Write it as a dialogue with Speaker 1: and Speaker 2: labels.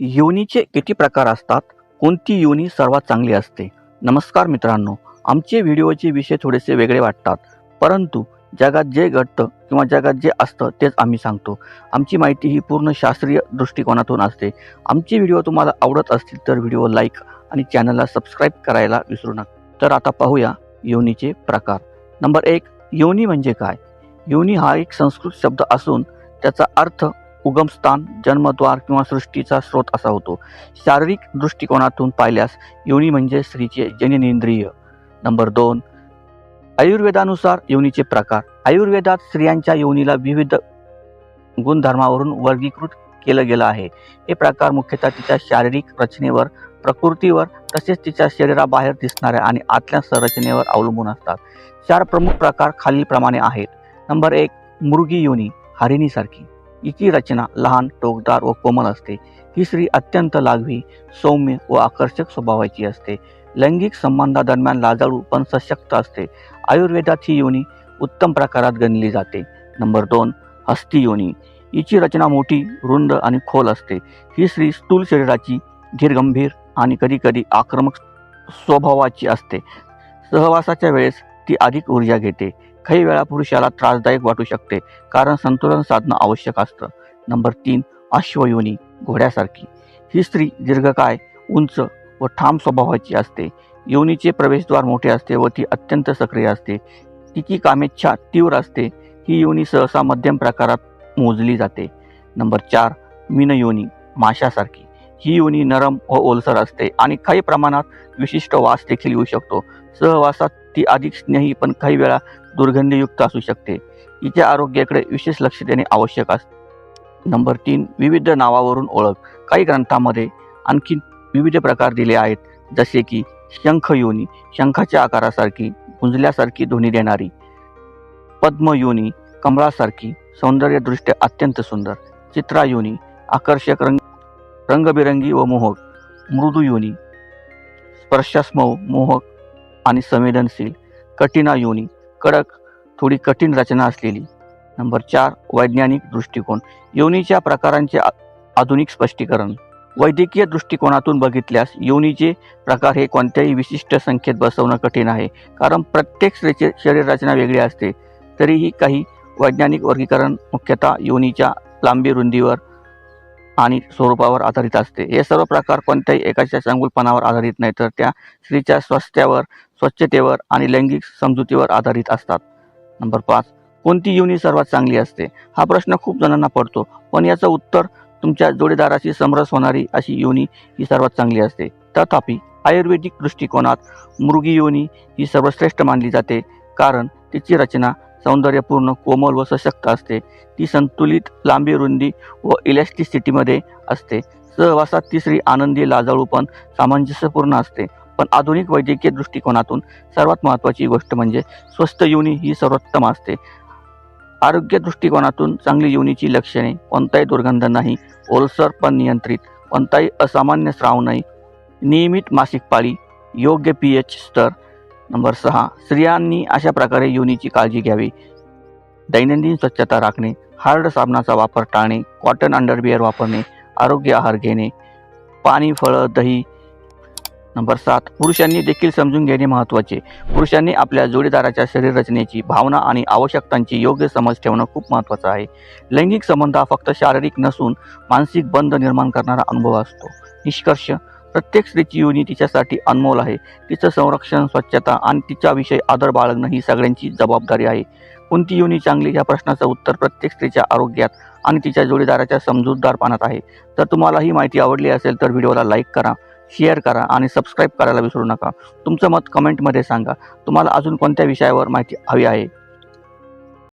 Speaker 1: योनीचे किती प्रकार असतात? कोणती योनी सर्वात चांगली असते? नमस्कार मित्रांनो आमचे व्हिडिओचे विषय थोडेसे वेगळे वाटतात. परंतु जगात जे घडतं किंवा जगात जे असतं तेच आम्ही सांगतो. आमची माहिती ही पूर्ण शास्त्रीय दृष्टिकोनातून असते. आमचे व्हिडिओ तुम्हाला आवडत असतील तर व्हिडिओ लाईक आणि चॅनलला सबस्क्राईब करायला विसरू नका. तर आता पाहूया योनीचे प्रकार. नंबर एक योनी म्हणजे काय? योनी हा एक संस्कृत शब्द असून त्याचा अर्थ उगमस्थान जन्मद्वार किंवा सृष्टीचा स्रोत असा होतो. शारीरिक दृष्टिकोनातून पाहिल्यास योनी म्हणजे स्त्रीचे जननेंद्रिय. नंबर दोन आयुर्वेदानुसार योनीचे प्रकार. आयुर्वेदात स्त्रियांच्या योनीला विविध गुणधर्मावरून वर्गीकृत केलं गेलं आहे. हे प्रकार मुख्यतः तिच्या शारीरिक रचनेवर प्रकृतीवर तसेच तिच्या शरीराबाहेर दिसणाऱ्या आणि आतल्या संरचनेवर अवलंबून असतात. चार प्रमुख प्रकार खालीलप्रमाणे आहेत. नंबर एक मृगी योनी हरिणीसारखी. हिची रचना लहान टोकदार व कोमल असते. ही स्त्री अत्यंत लाघवी सौम्य व आकर्षक स्वभावाची असते. लैंगिक संबंधादरम्यान लाजाळू पण सशक्त असते. आयुर्वेदात ही योनी उत्तम प्रकारात गणली जाते. नंबर दोन हस्ती योनी. हिची रचना मोठी रुंद आणि खोल असते. ही स्त्री स्थूल शरीराची धीरगंभीर आणि कधीकधी आक्रमक स्वभावाची असते. सहवासाच्या वेळेस ती अधिक ऊर्जा घेते. काही वेळा पुरुषाला त्रासदायक वाटू शकते कारण संतुलन साधणं आवश्यक असतं. नंबर तीन अश्वयोनी घोड्यासारखी. ही स्त्री दीर्घकाय उंच व ठाम स्वभावाची असते. योनीचे प्रवेशद्वार मोठे असते व ती अत्यंत सक्रिय असते. तिची कामेच्छा तीव्र असते. ही योनी सहसा मध्यम प्रकारात मोजली जाते. नंबर चार मीनयोनी माशासारखी. ही योनी नरम व ओलसर असते आणि काही प्रमाणात विशिष्ट वास देखील येऊ शकतो. सहवासात ती अधिक स्नेही पण काही वेळा दुर्गंधीयुक्त असू शकते. तिच्या आरोग्याकडे विशेष लक्ष देणे आवश्यक असते नंबर तीन विविध नावावरून ओळख. काही ग्रंथामध्ये आणखी विविध प्रकार दिले आहेत जसे की शंखयोनी शंखाच्या आकारासारखी गुंजल्यासारखी ध्वनी देणारी पद्मयोनी कमळासारखी सौंदर्यदृष्ट्या अत्यंत सुंदर चित्रायोनी आकर्षक रंग रंगबिरंगी व मोहक मृदुयोनी स्पर्शास्मव मोहक आणि संवेदनशील कठीणा योनी कडक थोडी कठीण रचना असलेली. नंबर चार वैज्ञानिक दृष्टिकोन. योनीच्या प्रकारांचे आ- आधुनिक स्पष्टीकरण. वैद्यकीय दृष्टिकोनातून बघितल्यास योनीचे प्रकार हे कोणत्याही विशिष्ट संख्येत बसवणं कठीण आहे. कारण प्रत्येक शरीर रचना वेगळी असते. तरीही काही वैज्ञानिक वर्गीकरण मुख्यतः योनीच्या लांबी रुंदीवर आणि स्वरूपावर आधारित असते. हे सर्व प्रकार कोणत्याही एकाच्या चांगुलपणावर आधारित नाही तर त्या स्त्रीच्या स्वास्थ्यावर स्वच्छतेवर आणि लैंगिक समजुतीवर आधारित असतात. नंबर पाच कोणती योनी सर्वात चांगली असते? हा प्रश्न खूप जणांना पडतो पण याचं उत्तर तुमच्या जोडीदाराशी समरस होणारी अशी योनी ही सर्वात चांगली असते. तथापि आयुर्वेदिक दृष्टिकोनात मृगी योनी ही सर्वश्रेष्ठ मानली जाते कारण तिची रचना सौंदर्यपूर्ण कोमल व सशक्त असते. ती संतुलित लांबी रुंदी व इलॅस्टिसिटीमध्ये असते. सहवासात तिसरी आनंदी लाजाळूपण सामंजस्यपूर्ण असते. पण आधुनिक वैद्यकीय दृष्टिकोनातून सर्वात महत्त्वाची गोष्ट म्हणजे स्वस्त योनी ही सर्वोत्तम असते. आरोग्य दृष्टिकोनातून चांगली योनीची लक्षणे कोणताही दुर्गंध नाही ओलसर पण नियंत्रित कोणताही असामान्य स्राव नाही. नियमित मासिक पाळी योग्य पी एच स्तर नंबर सहा स्त्रियांनी अशा प्रकारे योनीची काळजी घ्यावी. दैनंदिन स्वच्छता राखणे हार्ड साबणाचा वापर टाळणे कॉटन अंडरबिअर वापरणे आरोग्य आहार घेणे पाणी फळं दही. नंबर सात पुरुषांनी देखील समजून घेणे महत्त्वाचे. पुरुषांनी आपल्या जोडीदाराच्या शरीर रचनेची भावना आणि आवश्यकतांची योग्य समज ठेवणं खूप महत्त्वाचं आहे. लैंगिक संबंध हा फक्त शारीरिक नसून मानसिक बंध निर्माण करणारा अनुभव असतो. निष्कर्ष प्रत्येक स्त्रीची योनी तिच्यासाठी अनमोल आहे. तिचं संरक्षण स्वच्छता आणि तिच्याविषयी आदर बाळगणं ही सगळ्यांची जबाबदारी आहे. कोणती योनी चांगली या प्रश्नाचं उत्तर प्रत्येक स्त्रीच्या आरोग्यात आणि तिच्या जोडीदाराच्या समजूतदारपणात आहे. तर तुम्हाला ही माहिती आवडली असेल तर व्हिडिओला लाईक करा शेअर करा आणि सबस्क्राईब करायला विसरू नका. तुमचं मत कमेंटमध्ये सांगा. तुम्हाला अजून कोणत्या विषयावर माहिती हवी आहे?